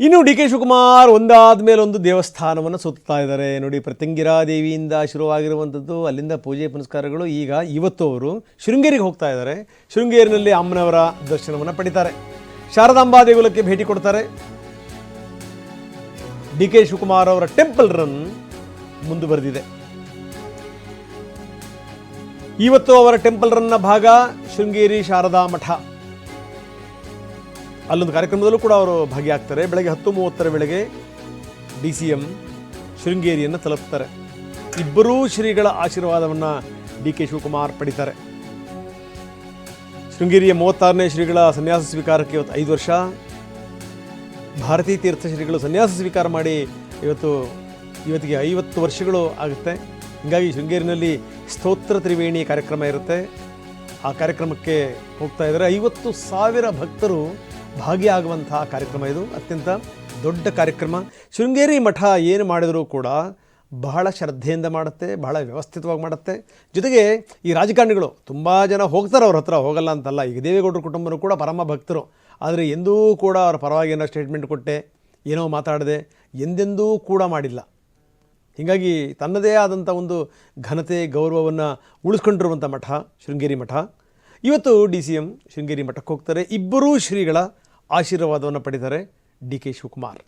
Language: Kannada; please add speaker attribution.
Speaker 1: ಇನ್ನು ಡಿ ಕೆ ಶಿವಕುಮಾರ್ ಒಂದಾದ ಮೇಲೆ ಒಂದು ದೇವಸ್ಥಾನವನ್ನು ಸುತ್ತಾ ಇದ್ದಾರೆ. ನೋಡಿ, ಪ್ರತಿಂಗಿರಾ ದೇವಿಯಿಂದ ಶುರುವಾಗಿರುವಂಥದ್ದು, ಅಲ್ಲಿಂದ ಪೂಜೆ ಪುನಸ್ಕಾರಗಳು ಈಗ ಇವತ್ತು ಅವರು ಶೃಂಗೇರಿಗೆ ಹೋಗ್ತಾ ಇದ್ದಾರೆ. ಶೃಂಗೇರಿನಲ್ಲಿ ಅಮ್ಮನವರ ದರ್ಶನವನ್ನು ಪಡಿತಾರೆ. ಶಾರದಾಂಬಾ ದೇಗುಲಕ್ಕೆ ಭೇಟಿ ಕೊಡ್ತಾರೆ. ಡಿ ಕೆ ಶಿವಕುಮಾರ್ ಅವರ ಟೆಂಪಲ್ ರನ್ ಮುಂದುವರೆದಿದೆ. ಇವತ್ತು ಅವರ ಟೆಂಪಲ್ ರನ್ನ ಭಾಗ ಶೃಂಗೇರಿ ಶಾರದಾ ಮಠ. ಅಲ್ಲೊಂದು ಕಾರ್ಯಕ್ರಮದಲ್ಲೂ ಕೂಡ ಅವರು ಭಾಗಿಯಾಗ್ತಾರೆ. ಬೆಳಗ್ಗೆ ಹತ್ತು ಮೂವತ್ತರ ವೇಳೆಗೆ ಡಿ ಸಿ ಎಂ ಶೃಂಗೇರಿಯನ್ನು ತಲುಪ್ತಾರೆ. ಇಬ್ಬರೂ ಶ್ರೀಗಳ ಆಶೀರ್ವಾದವನ್ನು ಡಿ ಕೆ ಶಿವಕುಮಾರ್ ಪಡಿತಾರೆ. ಶೃಂಗೇರಿಯ ಮೂವತ್ತಾರನೇ ಶ್ರೀಗಳ ಸನ್ಯಾಸ ಸ್ವೀಕಾರಕ್ಕೆ ಇವತ್ತು ಐದು ವರ್ಷ. ಭಾರತೀ ತೀರ್ಥ ಶ್ರೀಗಳು ಸನ್ಯಾಸ ಸ್ವೀಕಾರ ಮಾಡಿ ಇವತ್ತು, ಇವತ್ತಿಗೆ ಐವತ್ತು ವರ್ಷಗಳು ಆಗುತ್ತೆ. ಹೀಗಾಗಿ ಶೃಂಗೇರಿನಲ್ಲಿ ಸ್ತೋತ್ರ ತ್ರಿವೇಣಿ ಕಾರ್ಯಕ್ರಮ ಇರುತ್ತೆ. ಆ ಕಾರ್ಯಕ್ರಮಕ್ಕೆ ಹೋಗ್ತಾ ಇದ್ದಾರೆ. ಐವತ್ತು ಸಾವಿರ ಭಕ್ತರು ಭಾಗಿಯಾಗುವಂತಹ ಕಾರ್ಯಕ್ರಮ ಇದು. ಅತ್ಯಂತ ದೊಡ್ಡ ಕಾರ್ಯಕ್ರಮ. ಶೃಂಗೇರಿ ಮಠ ಏನು ಮಾಡಿದರೂ ಕೂಡ ಬಹಳ ಶ್ರದ್ಧೆಯಿಂದ ಮಾಡುತ್ತೆ, ಬಹಳ ವ್ಯವಸ್ಥಿತವಾಗಿ ಮಾಡುತ್ತೆ. ಜೊತೆಗೆ ಈ ರಾಜಕಾರಣಿಗಳು ತುಂಬ ಜನ ಹೋಗ್ತಾರೆ ಅವ್ರ ಹತ್ರ, ಹೋಗಲ್ಲ ಅಂತಲ್ಲ. ಈಗ ದೇವೇಗೌಡರ ಕುಟುಂಬನೂ ಕೂಡ ಪರಮ ಭಕ್ತರು. ಆದರೆ ಎಂದೂ ಕೂಡ ಅವರ ಪರವಾಗಿ ಏನೋ ಸ್ಟೇಟ್ಮೆಂಟ್ ಕೊಟ್ಟೆ, ಏನೋ ಮಾತಾಡದೆ, ಎಂದೆಂದೂ ಕೂಡ ಮಾಡಿಲ್ಲ. ಹೀಗಾಗಿ ತನ್ನದೇ ಆದಂಥ ಒಂದು ಘನತೆ, ಗೌರವವನ್ನು ಉಳಿಸ್ಕೊಂಡಿರುವಂಥ ಮಠ, ಶೃಂಗೇರಿ ಮಠ. ಇವತ್ತು ಡಿ ಸಿ ಎಂ ಶೃಂಗೇರಿ ಮಠಕ್ಕೆ ಹೋಗ್ತಾರೆ. ಇಬ್ಬರೂ ಶ್ರೀಗಳ ಆಶೀರ್ವಾದವನ್ನು ಪಡೆದರೆ ಡಿ ಕೆ ಶಿವಕುಮಾರ್.